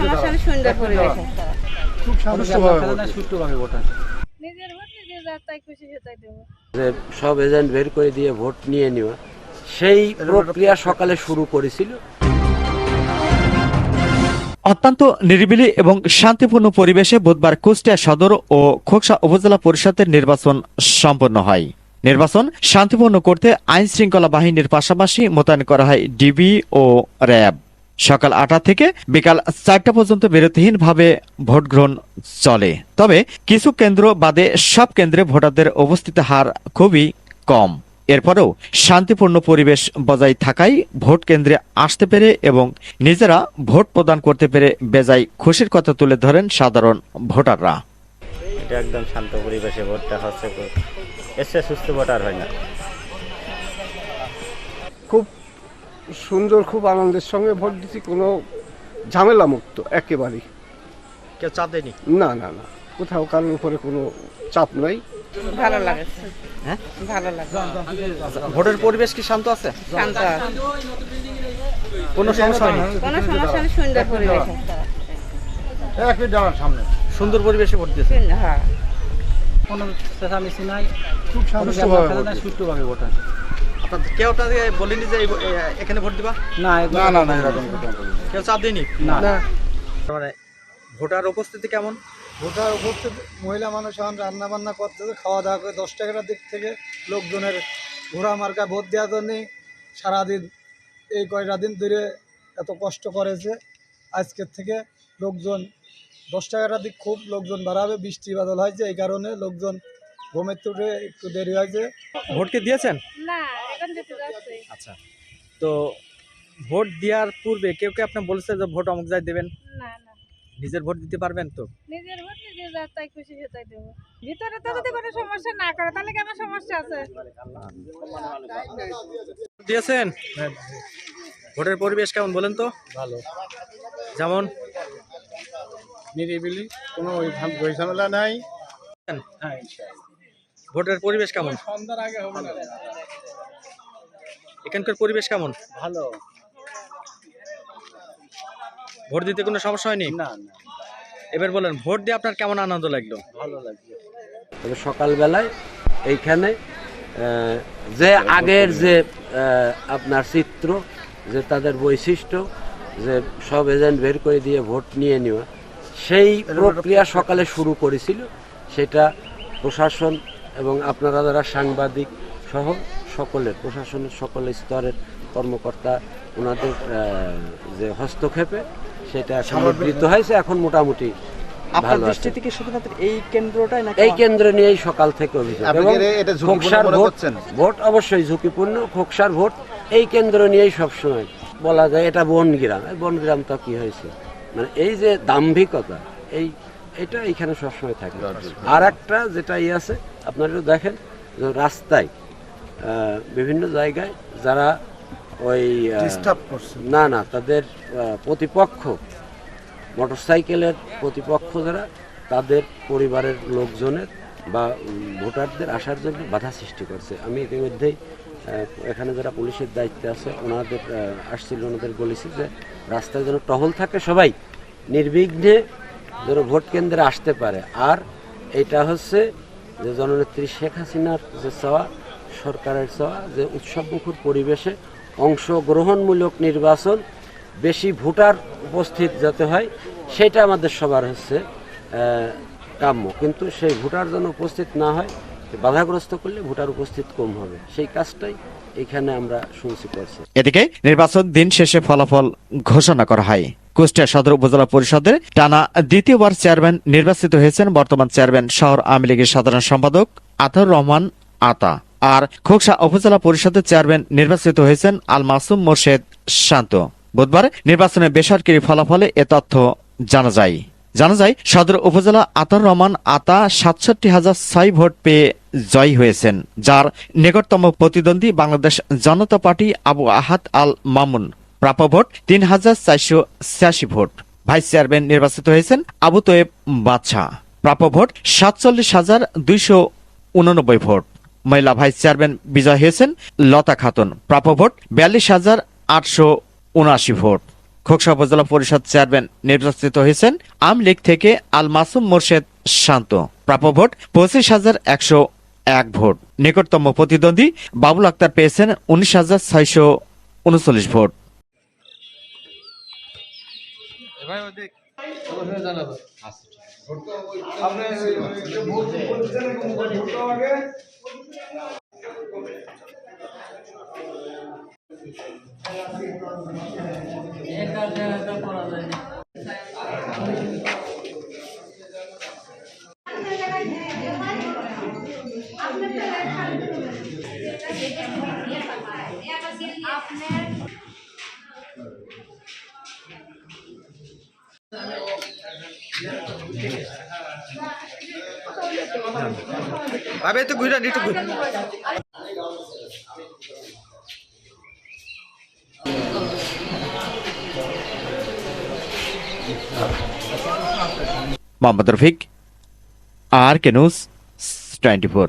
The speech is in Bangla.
সমস্যা সুন্দর পরিবেশ খুব সুষ্ঠুভাবে যে সব এজেন্ট বের করে দিয়ে ভোট নিয়ে নেওয়া সেই প্রক্রিয়া সকালে শুরু করেছিল। অত্যন্ত নিরিবিলি এবং শান্তিপূর্ণ পরিবেশে বুধবার কুষ্টিয়া সদর ও খোকসা উপজেলা পরিষদের নির্বাচন সম্পন্ন হয়। নির্বাচন শান্তিপূর্ণ করতে আইন শৃঙ্খলা বাহিনীর পাশাপাশি মোতায়েন করা হয় ডিবি ও র্যাব। সকাল আটটা থেকে বিকাল চারটা পর্যন্ত বিরতিহীনভাবে ভোট গ্রহণ চলে। তবে কিছু কেন্দ্র বাদে সব কেন্দ্রে ভোটারদের উপস্থিতি হার খুবই কম। এরপরেও শান্তিপূর্ণ পরিবেশ বজায় থাকায় ভোট কেন্দ্রে আসতে পেরে এবং নিজেরা ভোট প্রদান করতে পেরে বেজায় খুশির কথা তুলে ধরেন সাধারণ ভোটাররা। একদম শান্ত পরিবেশে ভোটটা হচ্ছে, এসে সুস্থ ভোটার হয় না। খুব সুন্দর খুব আনন্দের সঙ্গে ভোট দিচ্ছি কোনো ঝামেলা মুক্ত একেবারেই। কেউ চাপ দেয়নি? না না না। কোথাও কারোর উপরে কোনো চাপ নাই। ভালো লাগছে। হ্যাঁ? ভালো লাগছে। ভোটের পরিবেশ কি শান্ত আছে? শান্ত কোনো সমস্যা হয়নি? কোনো সমস্যা নেই সুন্দর পরিবেশ। সুন্দর পরিবেশে ভোট দিয়েছে? হ্যাঁ। কোনো চেঁচামেচি নাই। খুব সুষ্ঠুভাবে ভোট সুষ্ঠুভাবে ভোট হয় কেউ বলেনি যে এখানে ভোট দিবা? না না না না এরকম কেউ চাপ না। না। মানে ভোটার উপস্থিতি কেমন? ভোটার উপস্থিত মহিলা মানুষ এখন রান্না বান্না করতেছে খাওয়া দাওয়া করে দশ টাকার দিক থেকে লোকজনের ঘোড়া মার্কা ভোট দেওয়ার জন্যে সারাদিন এই কয়টা দিন ধরে এত কষ্ট করেছে। আজকের থেকে লোকজন দশ টাকার দিক খুব লোকজন বাড়াবে বৃষ্টি বাদল হয়েছে এই কারণে লোকজন ঘুমের তুলে একটু দেরি হয়েছে। ভোট কি দিয়েছেন? না। আচ্ছা। তো ভোট দেওয়ার পূর্বে কেউ কেউ আপনি বলেছে যে ভোট অমুক জায়গায় দেবেন? না না। নিজের ভোট দিতে পারবেন তো? নিজের ভোট নিজে যা তাই খুশি সেটাই দেবো। ভিতরে তো যদি কোনো সমস্যা না করে তাহলে কেন সমস্যা আছে? দিয়েছেন? ভোটের পরিবেশ কেমন বলেন তো? ভালো। যেমন? নিরিবিলি কোনো ওই ঝামেলা নাই। ভোটের পরিবেশ কেমন? সন্ধ্যার আগে হবে না। এখানকার পরিবেশ কেমন? ভালো। ভোট দিতে কোনো সমস্যা হয়নি? না না। এবার বলেন ভোট দিয়ে আপনার কেমন আনন্দ লাগল? ভালো লাগল। তবে সকালবেলায় এইখানে যে আগের যে আপনার চিত্র যে তাদের বৈশিষ্ট্য যে সব এজেন্ট বের করে দিয়ে ভোট নিয়ে নেওয়া সেই প্রক্রিয়া সকালে শুরু করেছিল। সেটা প্রশাসন এবং আপনারা যারা সাংবাদিক সহ সকলের প্রশাসনের সকল স্তরের কর্মকর্তা ওনাদের যে হস্তক্ষেপে সেটা সমৃদ্ধ হয়েছে এখন মোটামুটি আপনার দৃষ্টি থেকে শুধুমাত্র এই কেন্দ্রটাই এই কেন্দ্র নিয়েই সকাল থেকে অভিযোগ। এবং খোকসার ভোট ভোট অবশ্যই ঝুঁকিপূর্ণ খোকসার ভোট এই কেন্দ্র নিয়েই সবসময় বলা যায় এটা বনগ্রাম। এই কি হয়েছে? মানে এই যে দাম্ভিকতা এই এটা এখানে সবসময় থাকে। আর একটা যেটা আছে আপনারা দেখেন রাস্তায় বিভিন্ন জায়গায় যারা ওই না না তাদের প্রতিপক্ষ মোটরসাইকেলের প্রতিপক্ষ যারা তাদের পরিবারের লোকজনের বা ভোটারদের আসার জন্য বাধা সৃষ্টি করছে। আমি ইতিমধ্যেই এখানে যারা পুলিশের দায়িত্বে আছে ওনাদের আসছিল ওনাদের বলেছি যে রাস্তায় যেন টহল থাকে সবাই নির্বিঘ্নে যেন ভোট কেন্দ্রে আসতে পারে। আর এটা হচ্ছে যে জননেত্রী শেখ হাসিনার যে চাওয়া সরকারের চাওয়া যে উৎসবমুখর পরিবেশে অংশগ্রহণমূলক নির্বাচন বেশি ভোটার উপস্থিত যাতে হয়, সেটা আমাদের সবার হচ্ছে কাম্য। কিন্তু সেই ভোটার যেন উপস্থিত না হয় বাধাগ্রস্ত করলে ভোটার উপস্থিত কম হবে। সেই কাজটাই এখানে আমরা শুনছি করছে। এদিকে নির্বাচন দিন শেষে ফলাফল ঘোষণা করা হয়। কুষ্টিয়া সদর উপজেলা পরিষদের টানা দ্বিতীয়বার চেয়ারম্যান নির্বাচিত হয়েছেন বর্তমান চেয়ারম্যান শহর আওয়ামী লীগের সাধারণ সম্পাদক আতাউর রহমান আতা। আর খোকসা উপজেলা পরিষদের চেয়ারম্যান নির্বাচিত হয়েছেন আল মাসুম মোর্শেদ শান্ত। বুধবার নির্বাচনে বেসরকারি ফলাফলে এ তথ্য জানা যায়। জানা যায়, সদর উপজেলা আতার রহমান আতা সাতষট্টি হাজার ছয় ভোট পেয়ে জয়ী হয়েছেন, যার নিকটতম প্রতিদ্বন্দ্বী বাংলাদেশ জনতা পার্টি আবু আহাদ আল মামুন প্রাপ্য ভোট তিন হাজার চারশো ছিয়াশি ভোট। ভাইস চেয়ারম্যান নির্বাচিত হয়েছেন আবু তোয়েব বাদশাহ। প্রাপ্য ভোট সাতচল্লিশ হাজার দুইশো উননব্বই ভোট। মহিলা ভাইস চেয়ারম্যান বিজয় হয়েছেন লতা খাতুন। প্রাপ্য ভোট বিয়াল্লিশ হাজার আটশো উনআশি ভোট। খোকসা উপজেলা পরিষদ চেয়ারম্যান নির্বাচিত হয়েছেন আম লীগ থেকে আল মাসুম মোর্শেদ শান্ত। প্রাপ্য ভোট পঁচিশ হাজার একশো এক ভোট। নিকটতম প্রতিদ্বন্দ্বী বাবুল আক্তার পেয়েছেন উনিশ হাজার ছয়শো উনচল্লিশ ভোট। একা জায়গাটা করা যায় না Yeah. ভাবে তো ঘুরে একটু ঘুরে Mohammad Rafiq R K news twenty four